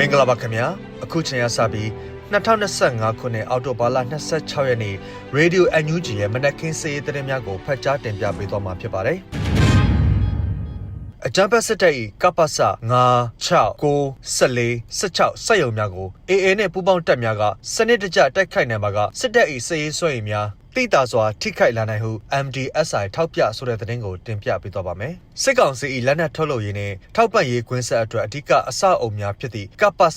မင်္ဂလာပါခင်ဗျာအခုချိန်ရစပြီး2025ခုနှစ်အောက်တိုဘာလ26ရက်နေ့ Radio NUG ရဲ့မနက်ခင်းစီးရီးသတင်းများကိုဖတ်ကြားတင်ပြပေးသွားမှာဖြစ်ပါတယ်အကြမ်းဖက်စစ်တပ်၏ကပ္ပစ9 6 9 14 16စက်ရုံများကို AA နဲ့ပူးပေါင်းတပ်များကစနစ်တကျတိုက်ခိုက်နိုင်ပါကစစ်တပ်၏စစ်ရေးစွမ်းရည်များတိတာစွာထိခိုက်လာနိုင်ဟု MDSI ထောက်ပြဆိုတဲ့သတင်းကိုတင်ပြပေးသွားပါမယ်။ စစ်ကောင်စီ၏လက်နက်ထုတ်လုပ်ရေးနဲ့ထောက်ပံ့ရေးကွင်းဆက်အတွက်အဓိကအစအုံများဖြစ်သည့်ကပ္ပစ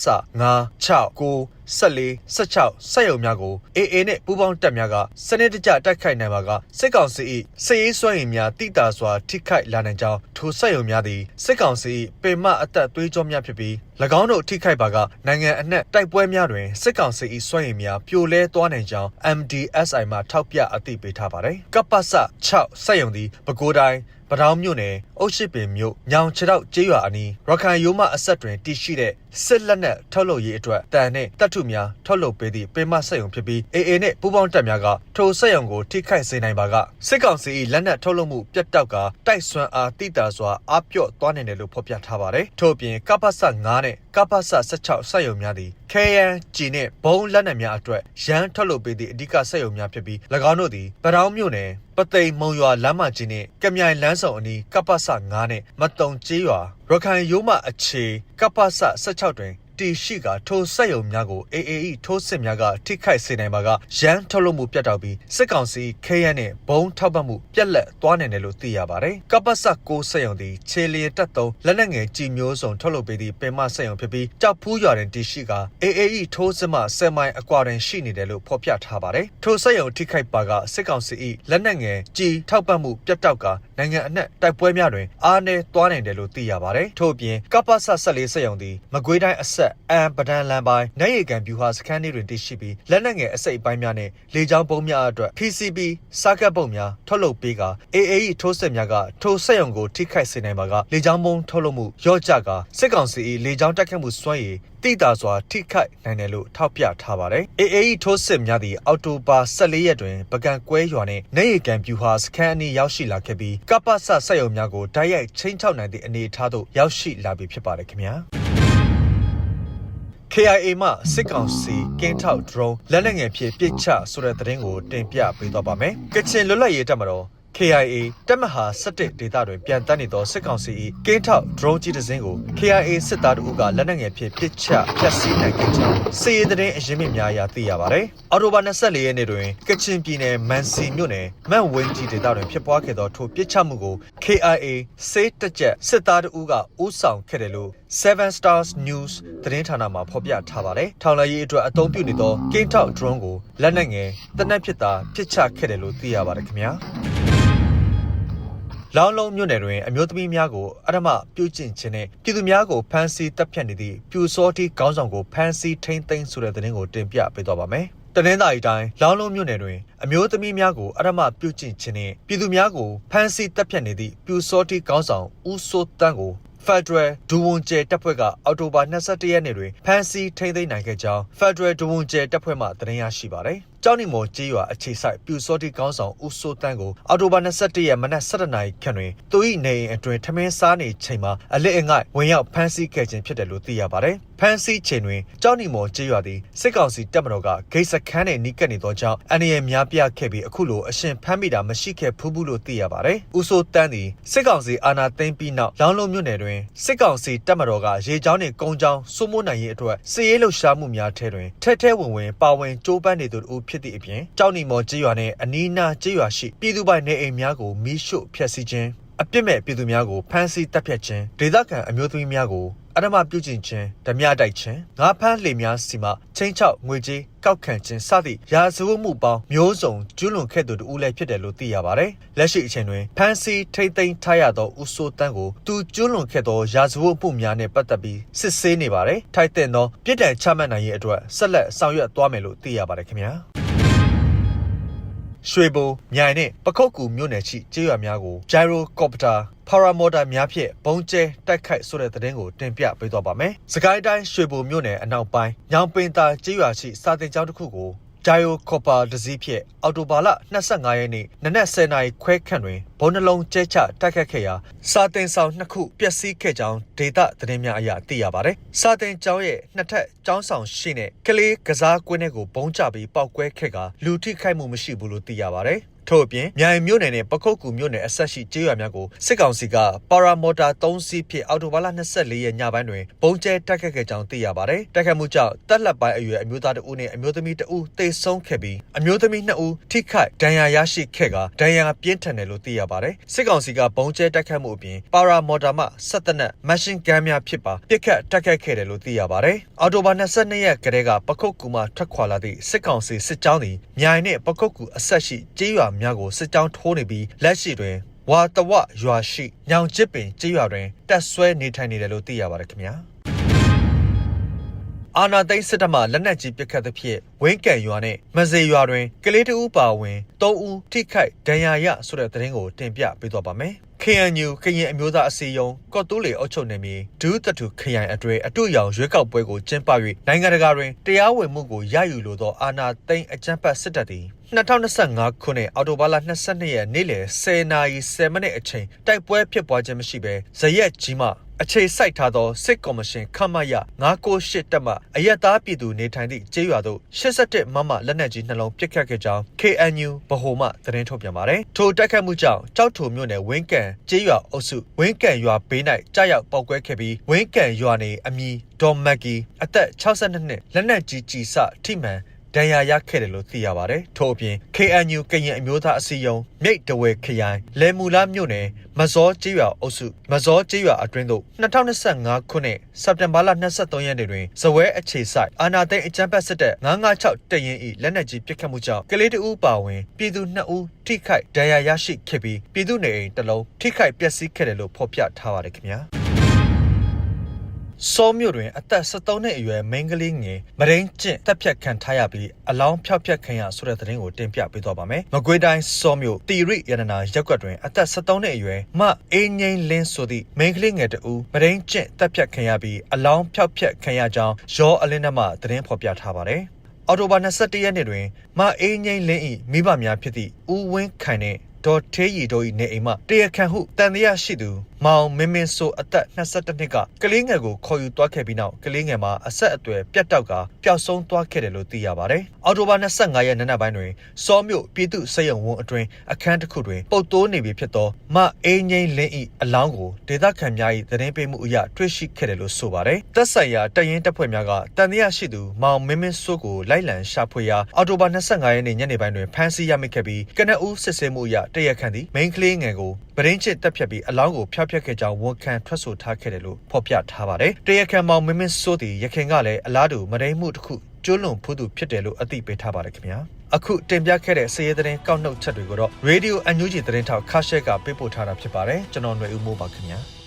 9 6 9 14 16စက်ရုံများကို AA နဲ့ပူးပေါင်းတပ်များကစနစ်တကျတိုက်ခိုက်နိုင်ပါကစစ်ကောင်စီ၏စစ်ရေးစွမ်းရည်များတိတာစွာထိခိုက်လာနိုင်ကြောင်းထိုစက်ရုံများသည်စစ်ကောင်စီ၏ပေမအသက်သွေးကြောများဖြစ်ပြီး၎င်းတို့ထိခိုက်ပါကနိုင်ငံအနှံ့တိုက်ပွဲများတွင်စစ်ကောင်စီ၏စွမ်းရည်များပြိုလဲသွားနိုင်ကြောင်း MDSI မှထောက်ပြအသိပေးထားပါတယ်။ကပ္ပစ6စက်ရုံသည်ပဲခူးတိုင်း ပတောင်းမြို့နယ်အုတ်ရှိပင်မြို့ညောင်ခြေတော့ကျေးရွာအနီးရခိုင်ရိုးမအဆက်တွင်တည်ရှိတဲ့စစ်လက်နက်ထုတ်လုပ်ရေးအတွက်တန်နဲ့တပ်ထုများထုတ်လုပ်ပေးသည့်ပင်မဆက်ယုံဖြစ်ပြီး AA နဲ့ပူးပေါင်းတပ်များကထိုဆက်ယုံကိုထိခိုက်စေနိုင်ပါကစစ်ကောင်စီ၏လက်နက်ထုတ်လုပ်မှုပြတ်တောက်ကတိုက်ဆွမ်းအားတိတာစွာအားပြော့သွားနိုင်တယ်လို့ဖော်ပြထားပါတယ်။ထို့အပြင်ကပ္ပစ9နဲ့ကပ္ပစ16ဆက်ယုံများသည်ခဲယန်ဂျီနဲ့ဘုံလက်နက်များအတွက်ရန်ထုတ်လုပ်ပေးသည့်အဓိကဆက်ယုံများဖြစ်ပြီး၎င်းတို့သည်ပတောင်းမြို့နယ် ပသိမ်မုံရွာလမ်းမကြီးနဲ့ကမြိုင်လမ်းဆောင်အနီး ကပ္ပစ9နဲ့ မတုံကျေးရွာ ရခိုင်ရိုးမအခြေ ကပ္ပစ16တွင် တီရှိကထိုဆက်ယုံများကို AAE ထိုးစစ်များကထိခိုက်စေနိုင်ပါကရန်ထုတ်လုပ်မှုပြတ်တောက်ပြီးစစ်ကောင်စီခဲယန်နဲ့ဘုံထောက်ပံ့မှုပြက်လက်သွားနိုင်တယ်လို့သိရပါတယ်။ကပ္ပစ6ဆက်ယုံသည်ခြေလျင်တက်သုံးလက်နက်ငယ်ကြည်မျိုးစုံထုတ်လုပ်ပေးသည့်ပင်မဆက်ယုံဖြစ်ပြီးကြောက်ဖူးရွာတွင်တီရှိက AAE ထိုးစစ်မှ10မိုင်အကွာတွင်ရှိနေတယ်လို့ဖော်ပြထားပါတယ်။ထိုဆက်ယုံထိခိုက်ပါကစစ်ကောင်စီ၏လက်နက်ငယ်ကြည်ထောက်ပံ့မှုပြတ်တောက်ကနိုင်ငံအနှံ့တိုက်ပွဲများတွင်အားနည်းသွားနိုင်တယ်လို့သိရပါတယ်။ထို့အပြင်ကပ္ပစ14ဆက်ယုံသည်မကွေးတိုင်းအဆက်အမ်ပဒန်လန်ပိုင်းနိုင်ရီကန်ဗျူဟာစခန်းတွေတွင်တည်ရှိပြီးလက်နက်ငယ်အစိပ်အပိုင်းများနှင့်လေကြောင်းပုံးများအတွက် PCB စာကတ်ပုံများထုတ်လုပ်ပေးက AAE ထိုးစစ်များကထိုဆက်ယုံကိုထိခိုက်စေနိုင်ပါကလေကြောင်းပုံးထုတ်လုပ်မှုရော့ကျကစစ်ကောင်စီ၏လေကြောင်းတိုက်ခတ်မှုစွမ်းရည်တိတာစွာထိခိုက်နိုင်တယ်လို့ထောက်ပြထားပါတယ်။ AAE ထိုးစစ်များသည့်အောက်တိုဘာ14ရက်တွင်ပကံကွဲရွာနှင့်နေရီကန်ဗျူဟာစခန်းအနီးရောက်ရှိလာခဲ့ပြီးကပ္ပစဆက်ယုံများကိုတိုက်ရိုက်ချင်းချောက်နိုင်သည့်အနေအထားသို့ရောက်ရှိလာပြီဖြစ်ပါတယ်ခင်ဗျာ။ KIA မှစစ်ကောင်စီကင်းထောက် drone လက်နက်ငယ်ဖြင့်ပစ်ချဆိုတဲ့သတင်းကိုတင်ပြပေးသွားပါမယ်။ကချင်လွတ်လပ်ရေးတပ်မတော် KIA တပ်မဟာ17ဒေသတွင်ပြန်တန်းနေသောစစ်ကောင်စီ၏ကင်းထောက် drone ကြီးတစ်စင်းကို KIA စစ်သားတို့ကလက်နက်ငယ်ဖြင့်ပစ်ချဖျက်ဆီးနိုင်ခဲ့ကြောင်းစစ်ရေးသတင်းအရင်းမြစ်များအရသိရပါတယ်။အော်တိုဘာ24ရက်နေ့တွင်ကချင်ပြည်နယ်မန်စီမြို့နယ်မန့်ဝင်းကြီးဒေသတွင်ဖြစ်ပွားခဲ့သောထိုပစ်ချမှုကို KIA စေးတက်ချက်စစ်သားတို့ကဦးဆောင်ခဲ့တယ်လို့ Seven Stars News သတင်းဌာနမှဖော်ပြထားပါတယ်။ထောင်လိုက်ရေးအတွက်အသုံးပြုနေသောကင်းထောက် drone ကိုလက်နက်ငယ်တနက်ဖြစ်တာပစ်ချခဲ့တယ်လို့သိရပါတယ်ခင်ဗျာ။လောင်းလုံးမြို့နယ်တွင်အမျိုးသမီးများကိုအရမပြုကျင့်ခြင်းနဲ့ပြည်သူများကိုဖမ်းဆီးတပ်ဖြတ်နေသည့်ပြူစောတိခေါင်းဆောင်ကိုဖမ်းဆီးထိန်းသိမ်းဆိုတဲ့သတင်းကိုတင်ပြပေးသွားပါမယ်။တနင်္သာရီတိုင်းလောင်းလုံးမြို့နယ်တွင်အမျိုးသမီးများကိုအရမပြုကျင့်ခြင်းနှင့်ပြည်သူများကိုဖမ်းဆီးတပ်ဖြတ်နေသည့်ပြူစောတိခေါင်းဆောင်ဦးစိုးတန်းကို ဖက်ဒရယ်ဒူဝန်ကျဲတပ်ဖွဲ့ကအော်တိုဘာ22ရက်နေ့တွင်ဖမ်းဆီးထိန်းသိမ်းနိုင်ခဲ့ကြောင်းဖက်ဒရယ်ဒူဝန်ကျဲတပ်ဖွဲ့မှသတင်းရရှိပါသည်။ကျောင်းနီမော်ကြေးရွာအခြေဆိုင်ပြူစောတိကောင်းဆောင်ဦးစိုးတန်းကိုအော်တိုဘာ21ရက်မနက်7:00နာရီခန့်တွင်သူ၏နေအိမ်အတွင်ထမင်းစားနေချိန်မှာအလစ်အငိုက်ဝင်ရောက်ဖမ်းဆီးခဲ့ခြင်းဖြစ်တယ်လို့သိရပါတယ်။ ဖမ်းဆီးချိန်တွင်ကျောင်းနီမော်ကြေးရွာသည်စစ်ကောင်စီတပ်မတော်ကဂိတ်စခန်းနှင့်နီးကပ်နေသောကြောင့်အန္တရာယ်များပြားခဲ့ပြီးအခုလိုအရှင်ဖမ်းမိတာမရှိခဲ့ဘူးဘူးလို့သိရပါတယ်။ဦးစိုးတန်းသည်စစ်ကောင်စီအာဏာသိမ်းပြီးနောက်လောင်းလုံးမြို့နယ်တွင်စစ်ကောင်စီတပ်မတော်ကရေကြောင်းနှင့်ကုန်းကြောင်းစိုးမိုးနိုင်ရေးအတွက်စစ်ရေးလှုပ်ရှားမှုများထဲတွင်ထဲထဲဝင်ဝင်ပါဝင်ကြိုးပမ်းနေသူတို့ဖြစ်သည့်အပြင်ကြောက်နီမော်ကြေးရွာနှင့်အနီးနားကြေးရွာရှိပြည်သူပိုင်နေအိမ်များကိုမီးရှို့ဖျက်ဆီးခြင်းအပြစ်မဲ့ပြည်သူများကိုဖမ်းဆီးတပ်ဖြတ်ခြင်းဒေသခံအမျိုးသမီးများကို အရမပြုကျင့်ခြင်းဓမြတိုက်ခြင်းငါဖမ်းလှေများစီမချင်းချောက်ငွေကြေးကောက်ခံခြင်းစသည့်ရာဇဝတ်မှုပေါင်းမျိုးစုံကျူးလွန်ခဲ့သူတူလည်းဖြစ်တယ်လို့သိရပါတယ်။လက်ရှိအချိန်တွင်ဖမ်းဆီးထိမ့်သိမ်းထားရသောဦးစိုးတန်းကိုသူကျူးလွန်ခဲ့သောရာဇဝတ်မှုများနှင့်ပတ်သက်ပြီးစစ်ဆေးနေပါတယ်။ထိုက်တဲ့သောပြစ်ဒဏ်ချမှတ်နိုင်ရေးအတွက်ဆက်လက်ဆောင်ရွက်သွားမယ်လို့သိရပါတယ်ခင်ဗျာ။ ရွှေဘိုမြိုင်နဲ့ပခုတ်ကူမြို့နယ်ရှိကျေးရွာများကို gyro copter ပါရာမော်တာများဖြင့်ဘုံကျဲတိုက်ခိုက်ဆိုတဲ့သတင်းကိုတင်ပြပေးသွားပါမယ်။စကိုင်းတိုင်းရွှေဘိုမြို့နယ်အနောက်ပိုင်းညောင်ပင်သာကျေးရွာရှိစာတင်ကျောင်းတစ်ခုကို ဂျိုင်ယိုကော်ပါဒဇီဖြင့်အော်တိုဘာလ25ရက်နေ့နနက်10:00နာရီခွဲခန့်တွင်ဘုံနှလုံးကျဲချတိုက်ခတ်ခဲ့ရာစာတင်ဆောင်နှစ်ခုပျက်စီးခဲ့ကြောင်းဒေတာသတင်းများအရသိရပါတယ်။စာတင်ကျောင်းရဲ့နှစ်ထပ်ကျောင်းဆောင်ရှိတဲ့ကလေးကစားကွင်းထဲကိုဘုံကျပြီးပောက်ကွဲခဲ့ကလူထိခိုက်မှုမရှိဘူးလို့သိရပါတယ်။ ထို့အပြင်မြိုင်မြို့နယ်နဲ့ပခုတ်ကူမြို့နယ်အဆက်ရှိကျေးရွာများကိုစစ်ကောင်စီကပါရာမော်တာ3စီးဖြင့်အော်တိုဘာလ24ရက်ညပိုင်းတွင်ပုံကျဲတိုက်ခတ်ခဲ့ကြောင်းသိရပါတယ်။တိုက်ခတ်မှုကြောင့်တက်လက်ပိုင်းအရွယ်အမျိုးသားတဦးနဲ့အမျိုးသမီးတဦးသေဆုံးခဲ့ပြီးအမျိုးသမီး2ဦးထိခိုက်ဒဏ်ရာရရှိခဲ့ကဒဏ်ရာပြင်းထန်တယ်လို့သိရပါတယ်။စစ်ကောင်စီကပုံကျဲတိုက်ခတ်မှုအပြင်ပါရာမော်တာမှဆက်တနက်မရှင်ဂန်များဖြစ်ပါပြစ်ခတ်တိုက်ခတ်ခဲ့တယ်လို့သိရပါတယ်။အော်တိုဘာ22ရက်ကတည်းကပခုတ်ကူမှထွက်ခွာလာသည့်စစ်ကောင်စီစစ်ကြောင်းသည်မြိုင်နှင့်ပခုတ်ကူအဆက်ရှိကျေးရွာများကိုစစ်ကြောင်းထိုးနေပြီးလက်ရှိတွင်ဝါတဝရွာရှိညောင်ကျစ်ပင်ကျေးရွာတွင်တက်ဆွဲနေထိုင်နေတယ်လို့သိရပါတယ်ခင်ဗျာအာနာသိန်းစစ်တပ်မှလက်နက်ကြီးပစ်ခတ်သဖြင့်ဝင်းကန်ရွာနဲ့မစေရွာတွင်ကလေးတဦးပါဝင်၃ဦးထိခိုက်ဒဏ်ရာရဆိုတဲ့သတင်းကိုတင်ပြပေးသွားပါမယ်။ KNU ခရင်အမျိုးသားအစည်းအရုံးကော့တူးလေအုပ်ချုပ်နေပြီးဒူးတတူခရိုင်အတွဲအတူရောင်ရွေးကောက်ပွဲကိုကျင်းပ၍နိုင်ငံတကာတွင်တရားဝင်မှုကိုရယူလိုသောအာဏာသိမ်းအကြမ်းဖက်စစ်တပ်သည်2025ခုနှစ်အောက်တိုဘာလ22ရက်နေ့လယ်10:00နာရီ10မိနစ်အချိန်တိုက်ပွဲဖြစ်ပွားခြင်းမရှိဘဲဇရက်ကြီးမှအခြေစိုက်ထားသောစစ်ကော်မရှင်ခမရ998တပ်မှအယက်သားပြည်သူနေထိုင်သည့်ကျေးရွာသို့87မမလက်နက်ကြီးနှလုံးပစ်ခတ်ခဲ့ကြောင်း KNU ဗဟိုမှသတင်းထုတ်ပြန်ပါတယ်။ထိုတိုက်ခတ်မှုကြောင့်ကြောက်ထုံမြို့နယ်ဝင်းကန်ကျေးရွာအုပ်စုဝင်းကန်ရွာဘေး၌ကြားရောက်ပောက်ကွဲခဲ့ပြီးဝင်းကန်ရွာနေအမီဒေါ်မက်ကီအသက်62နှစ်လက်နက်ကြီးကြီးစထိမှန် ဒဏ်ရာရခဲ့တယ်လို့သိရပါတယ်။ထို့အပြင် KNU ကရင်အမျိုးသားအစည်းအရုံးမြိတ်တဝဲခရိုင်လဲမူလာမြို့နယ်မဇောကျေးရွာအုပ်စုမဇောကျေးရွာအတွင်းသို့2025ခုနှစ်စက်တင်ဘာလ23ရက်နေ့တွင်ဇဝဲအခြေဆိုင်အာနာသိန်းအကြမ်းဖက်စစ်တပ်996တရင်ဤလက်နက်ကြီးပစ်ခတ်မှုကြောင့်ကလေးတဦးပါဝင်ပြည်သူ2ဦးထိခိုက်ဒဏ်ရာရရှိခဲ့ပြီးပြည်သူနေအိမ်တစ်လုံးထိခိုက်ပျက်စီးခဲ့တယ်လို့ဖော်ပြထားပါတယ်ခင်ဗျာ။ စောမြို့တွင်အသက်73နှစ်အရွယ်မိန်းကလေးငယ်မရင်းကျင့်တပ်ဖြတ်ခံထားရပြီးအလောင်းဖျောက်ဖျက်ခံရဆိုတဲ့သတင်းကိုတင်ပြပေးသွားပါမယ်။မကွေးတိုင်းစောမြို့တီရိရတနာရက်ကွက်တွင်အသက်73နှစ်အရွယ်မအေးငိမ့်လင်းဆိုသည့်မိန်းကလေးငယ်တဦးမရင်းကျင့်တပ်ဖြတ်ခံရပြီးအလောင်းဖျောက်ဖျက်ခံရကြောင်းရောအလင်းနမသတင်းဖော်ပြထားပါတယ်။အော်တိုဘာ21ရက်နေ့တွင်မအေးငိမ့်လင်း၏မိဘများဖြစ်သည့်ဦးဝင်းခိုင်နှင့်ဒေါ်သေးရီတို့၏နေအိမ်မှတရခန်ဟုတန်တရားရှိသူ မောင်မင်းမင်းဆိုအသက်22နှစ်ကကလေးငယ်ကိုခေါ်ယူသွားခဲ့ပြီးနောက်ကလေးငယ်မှာအဆက်အသွယ်ပြတ်တောက်ကပျောက်ဆုံးသွားခဲ့တယ်လို့သိရပါတယ်။အော်တိုဘာ25ရက်နေ့နက်ပိုင်းတွင်စောမြို့ပြည်သူ့စက်ရုံဝန်းအတွင်းအခန်းတစ်ခုတွင်ပုတ်တိုးနေပြီဖြစ်သောမအေးငိမ့်လင်း၏အလောင်းကိုဒေသခံများ၏သတင်းပေးမှုအရတွေ့ရှိခဲ့တယ်လို့ဆိုပါတယ်။သက်ဆိုင်ရာတရင်တပ်ဖွဲ့များကတန်တရားရှိသူမောင်မင်းမင်းဆိုကိုလိုက်လံရှာဖွေရာအော်တိုဘာ25ရက်နေ့ညနေပိုင်းတွင်ဖမ်းဆီးရမိခဲ့ပြီးကနအူးစစ်ဆေးမှုအရတရခန့်သည်မိန်းကလေးငယ်ကိုပရင်းချစ်တက်ဖြတ်ပြီးအလောင်းကိုဖျောက်ဖျက်ခဲ့ကြောင်းဝန်ခံထွက်ဆိုထားခဲ့တယ်လို့ဖော်ပြထားပါတယ်။တရခန့်မောင်မင်းမင်းစိုးသည်ရခင်ကလည်းအလားတူမရင်းမှုတစ်ခုကျွလွန်ဖူးသူဖြစ်တယ်လို့အသိပေးထားပါတယ်ခင်ဗျာ။အခုတင်ပြခဲ့တဲ့စည်ရဲသတင်းကောက်နှုတ်ချက်တွေကိုတော့ Radio UNG သတင်းထောက်ခါရှက်ကပေးပို့ထားတာဖြစ်ပါတယ်ကျွန်တော်ຫນွေဦးမိုးပါခင်ဗျာ။